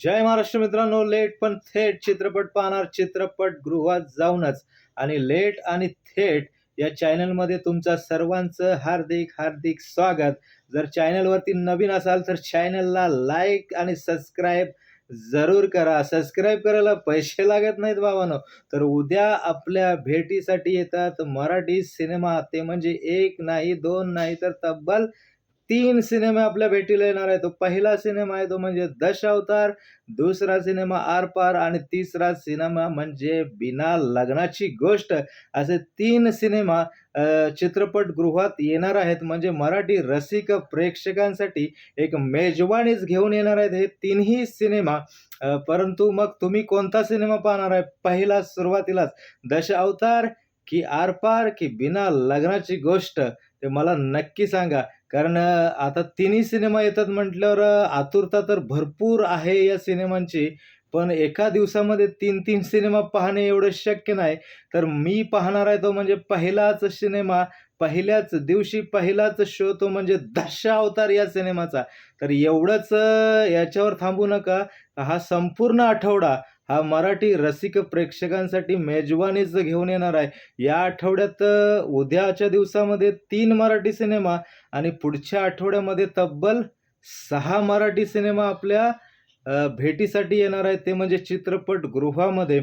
जय महाराष्ट्र मित्रांनो लेट पण थेट चित्रपट पाहणार चित्रपट गृहात जाऊनच. आणि लेट आणि थेट या चॅनलमध्ये तुमचं सर्वांचं हार्दिक हार्दिक स्वागत. जर चॅनलवरती नवीन असाल तर चॅनलला लाईक आणि सबस्क्राईब जरूर करा. सबस्क्राईब करायला पैसे लागत नाहीत बाबांनो तर उद्या आपल्या भेटीसाठी येतात मराठी सिनेमा. ते म्हणजे एक नाही दोन नाही तर तब्बल तीन सिनेमे आपल्या भेटीला येणार आहे तो पहिला सिनेमा आहे तो म्हणजे दशावतार दुसरा सिनेमा आरपार आणि तिसरा सिनेमा म्हणजे बिना लग्नाची गोष्ट. असे तीन सिनेमा चित्रपटगृहात येणार आहेत. म्हणजे मराठी रसिक प्रेक्षकांसाठी एक मेजवानीच घेऊन येणार आहेत. हे तिन्ही सिनेमा परंतु मग तुम्ही कोणता सिनेमा पाहणार आहे? पहिला सुरुवातीलाच दश अवतार की आरपार की बिना लग्नाची गोष्ट? ते मला नक्की सांगा. कारण आता तिन्ही सिनेमा येतात म्हटल्यावर आतुरता तर भरपूर आहे या सिनेमांची पण एका दिवसामध्ये तीन तीन सिनेमा पाहणे एवढं शक्य नाही. तर मी पाहणार आहे तो म्हणजे पहिलाच सिनेमा पहिल्याच दिवशी पहिलाच शो तो म्हणजे दशा अवतार या सिनेमाचा. तर एवढंच याच्यावर थांबू नका. हा संपूर्ण आठवडा हा मराठी रसिक प्रेक्षकांसाठी मेजवानीच घेऊन येणार आहे. या आठवड्यात उद्याच्या दिवसामध्ये तीन मराठी सिनेमा आणि पुढच्या आठवड्यामध्ये तब्बल सहा मराठी सिनेमा आपल्या भेटीसाठी येणार आहेत. ते म्हणजे चित्रपटगृहामध्ये.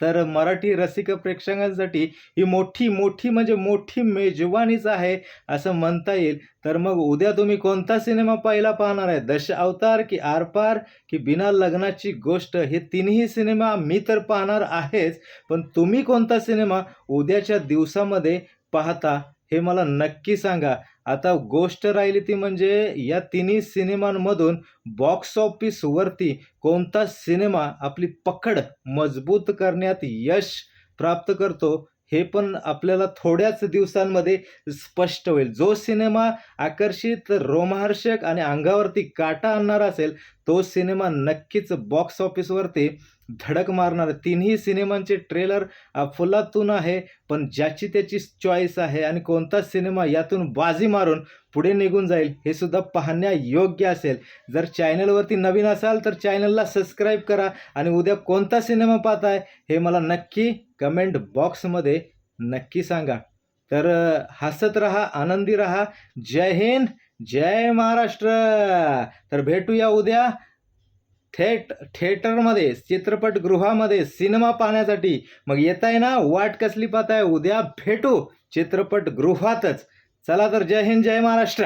तर मराठी रसिक प्रेक्षकांसाठी ही मोठी मोठी म्हणजे मोठी मेजवानीच आहे असं म्हणता येईल. तर मग उद्या तुम्ही कोणता सिनेमा पहिला पाहणार आहे? दश अवतार की आरपार की बिना लग्नाची गोष्ट? हे तिन्ही सिनेमा मी तर पाहणार आहेच. पण तुम्ही कोणता सिनेमा उद्याच्या दिवसामध्ये पाहता? हे मला नक्की सांगा. आता गोष्ट राहिली ती म्हणजे या तिन्ही सिनेमांमधून बॉक्स ऑफिसवरती कोणता सिनेमा आपली पकड मजबूत करण्यात यश प्राप्त करतो हे पण आपल्याला थोड्याच दिवसांमध्ये स्पष्ट होईल. जो सिनेमा आकर्षित रोमहर्षक आणि अंगावरती काटा आणणार असेल तो सिनेमा नक्कीच बॉक्स ऑफिसवरती धडक मारणार. तिन्ही सिनेमांचे ट्रेलर फुलातून आहे पण ज्याची त्याची चॉईस आहे आणि कोणता सिनेमा यातून बाजी मारून पुढे निघून जाईल हे सुद्धा पाहण्या योग्य असेल. जर चॅनलवरती नवीन असाल तर चॅनलला सबस्क्राईब करा आणि उद्या कोणता सिनेमा पाहताय हे मला नक्की कमेंट बॉक्समध्ये नक्की सांगा. तर हसत रहा आनंदी रहा. जय हिंद. जय महाराष्ट्र. तर भेटूया उद्या थेट थिएटरमध्ये चित्रपटगृहामध्ये सिनेमा पाहण्यासाठी. मग येत आहे ना वाट कसली पाहताय? उद्या भेटू चित्रपटगृहातच. चला तर जय हिंद जय महाराष्ट्र.